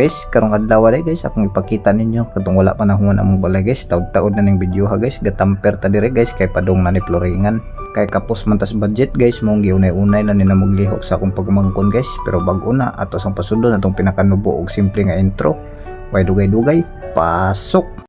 guys. Karong adlaw day guys. Akong ipakita ninyo. Katong wala pa nahumon among balay guys. Taud-taud na ning video ha guys. Gatamper ta dire guys. Kay padong na ni floringan. Kay kapos man tas budget guys. Mong giunay-unay na ninamog lihok sa akong pagmangkon guys. Pero bag-o na ato sang pasundon atong pinakanubo og simple nga intro. Way dugay-dugay. Pasok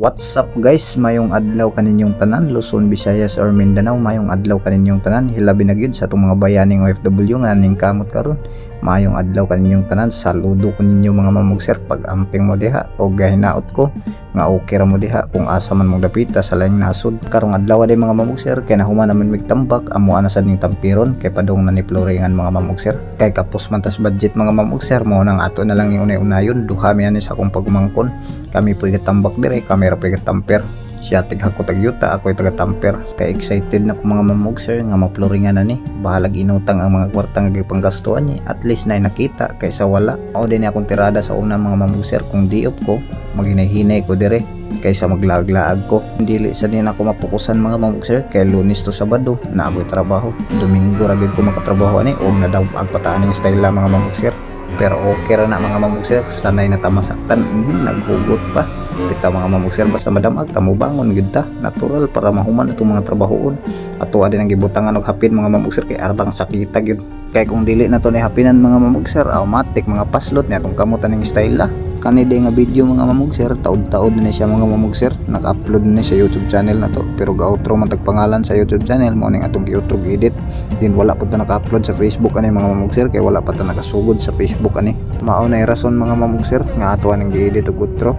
What's up guys? Mayong adlaw kaninyong tanan, Luzon, Visayas or Mindanao. Mayong adlaw kaninyong tanan, hilabi na gyud sa atong mga bayaning OFW nga ning kamot karon. Mayong adlaw kaninyong tanan, saludo ko ninyo mga mamugser pag amping mo diha o gahinaot ko nga okay ra mo diha kung asa man mong dapita sa laing nasod. Karong adlaw day mga mamugser kay nahuman naman mig tambak amo ana sad ning tampiron kay padong na ni floringan mga mamugser. Kay kapos man tas budget mga mamugser mo nang ato na lang ni unay-unayon duha mi ani sa akong pagumangkon kami po tambak dire kamera po tamper siya tig ako tagyuta ako taga tamper kay excited na ko mga mamugser nga maploringan na ni. Bahala ginutang ang mga kwarta nga gipanggastuan ni. At least na nakita kaysa wala. O din akong tirada sa una mga mamugser kung diop ko maghinay-hinay ko dire. Kaysa maglaag-laag ko. Dili sa din ako mapukusan mga mamugser kay lunis to sabado na ako'y trabaho. Domingo ra gyud ko makatrabaho ani o na daw agpataan ng style mga mamugser pero okay ra na mga mamugser sanay na tamasaktan. Mm, naghugot pa kita mga mamugser basta madamag tamo bangon gid ta. Natural para mahuman itong mga trabahoon. Ato din ang gibutangan og hapin mga mamugser kay artang sakita gyud kay kung dili na to ni hapinan mga mamugser automatic mga paslot ni atong kamutan ning style la. Kani day nga video mga mamugser taud-taud na siya mga mamugser. Naka-upload na sa YouTube channel na to. Pero ga-outro man pangalan sa YouTube channel mo ning atong gi-outro edit din wala pa ta naka-upload sa Facebook ani mga mamugser kay wala pa ta nakasugod sa Facebook ani. Mao na rason mga mamugser nga ato ning gi-edit og outro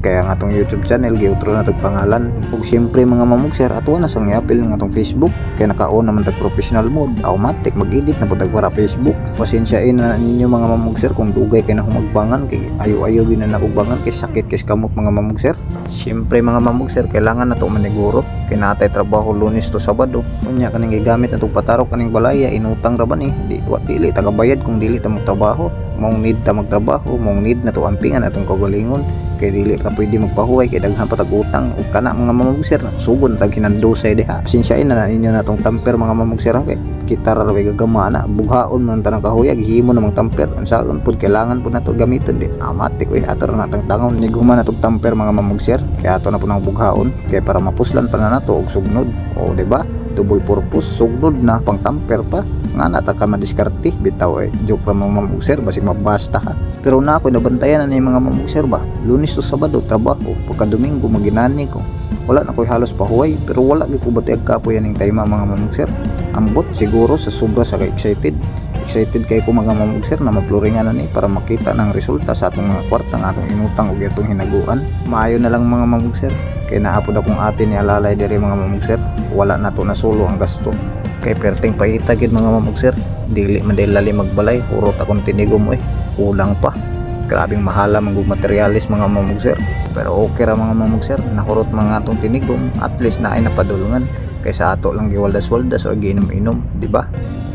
kaya nga atong YouTube channel giutro na tag pangalan. Ug syempre mga mamugser ato na sang i-appeal ng atong Facebook. Kaya naka-on naman tag professional mode. Automatic mag-edit na pud para Facebook. Pasensyain na ninyo mga mamugser kung dugay kay na humagbangan kay ayo-ayo gyud na naugbangan kay sakit kay kamot mga mamugser syempre mga mamugser kailangan na to maniguro. Kay natay trabaho lunes to sabado. Unya kaning gigamit natong patarok kaning balaya inutang ra ba ni? Di wa dili tagabayad kung dili ta magtrabaho. Mong need ta magtrabaho mong need na to ampingan atong kagalingon kay dili ka pwede magpahuway kay daghan pa tag utang ug kana mga mamugser sugon tag hinandusay diha pasensyain na ninyo na tong tamper mga mamugser kay kita ra way gagama na. Bughaon man tanang kahuyag himo namang tamper. Unsa pud kailangan pud nato gamiton di. Amatik oy atar na tang tangon ni guma na tong tamper mga mamugser kay ato na po nang bughaon. Kay para mapuslan pa na nato og sugnod. O di ba double purpose sugnod na pang tamper pa. Nga nata ka madiskarte bitaw eh. Joke ra mga mamugser basig mabasta ha pero na ako nabantayan na mga mamugser ba? Lunes to sabado trabaho. Pagka domingo maginani ko. Wala na ko'y halos pahuway pero wala gyud ko batay kapoy aning tayma mga mamugser ambot siguro sa sobra sa ka-excited. excited kay ko mga mamugser na mapluringan na ni para makita ng resulta sa atong mga kwarta nga atong inutang ug atong hinaguan. Maayo na lang mga mamugser kay naapod akong ate ni alalay diri mga mamugser wala na to na solo ang gasto. Kay perting paita gid mga mamugser dili man lali magbalay. Urot akong tinigom eh. Kulang pa. Grabing mahala mga materialis mga mamugser pero okay ra mga mamugser nakurot mga atong tinigom. At least na ay napadulungan kaysa ato lang giwaldas-waldas o giinom-inom di ba?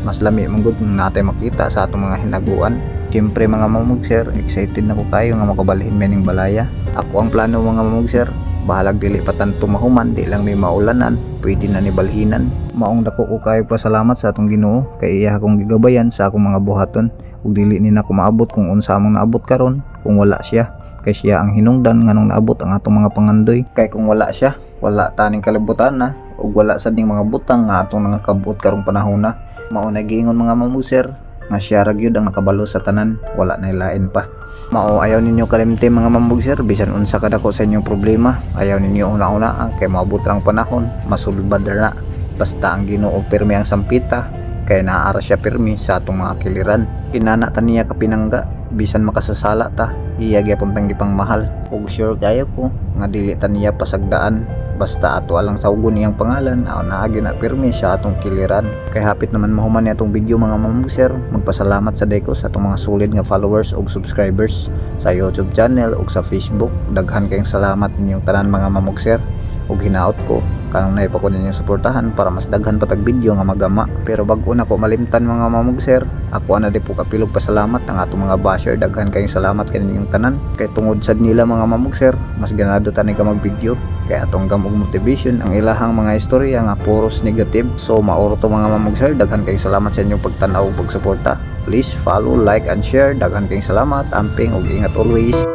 Mas lami man gud natay makita sa atong mga hinaguan. Siyempre mga mamugser, excited na ko kayo nga makabalhin mening balaya. Ako ang plano mga mamugser, bahalag dili pa tanto mahuman di lang may maulanan. Pwede na ni balhinan. Maong dako ko kayo pasalamat sa atong Ginoo kay iya akong gigabayan sa akong mga buhaton. Ug dili ni nako maabot kung unsa among naabot karon kung wala siya. Kay siya ang hinungdan nganong naabot ang atong mga pangandoy. Kay kung wala siya wala taning kalibutan na ug wala sad ning mga butang nga atong nangakabot karong panahon na. Mao na giingon mga mamuser nga siya ra gyud ang nakabalo sa tanan. Wala na ilain pa. Mao ayaw ninyo kalimti mga mamugser bisan unsa kadako sa inyong problema ayaw ninyo una-una ang kay maabot rang panahon. Masulbad na. Basta ang Ginoo pirmi ang sampita kay naara siya pirmi sa atong mga kiliran. Kinana ta niya kapinangga bisan makasasala ta. Iya gyapon tang gipang mahal ug sure kayo ko nga dili ta niya pasagdaan basta ato alang saugon iyang pangalan aw naagyo na pirmi sa atong kiliran. Kay hapit naman mahuman ni atong video mga mamugser magpasalamat sa deko sa atong mga solid nga followers ug subscribers sa YouTube channel ug sa Facebook. Daghan kayong salamat ninyong tanan mga mamugser ug hinaot ko. Kanang nay pa ko ninyong suportahan para mas daghan patag video nga magama. Pero bag una ko malimtan mga mamug sir. Ako ana di po kapilog pasalamat. Ang atong mga basher daghan kayong salamat kaninyong tanan. Kay tungod sad nila mga mamug sir mas ganado tani ka mag video kay atong gamog motivation ang ilahang mga istorya nga puros negative. So maoro to mga mamug sir daghan kayong salamat sa inyong pagtanaw ug pagsuporta. Please follow like and share. Daghan kayong salamat amping ug ingat always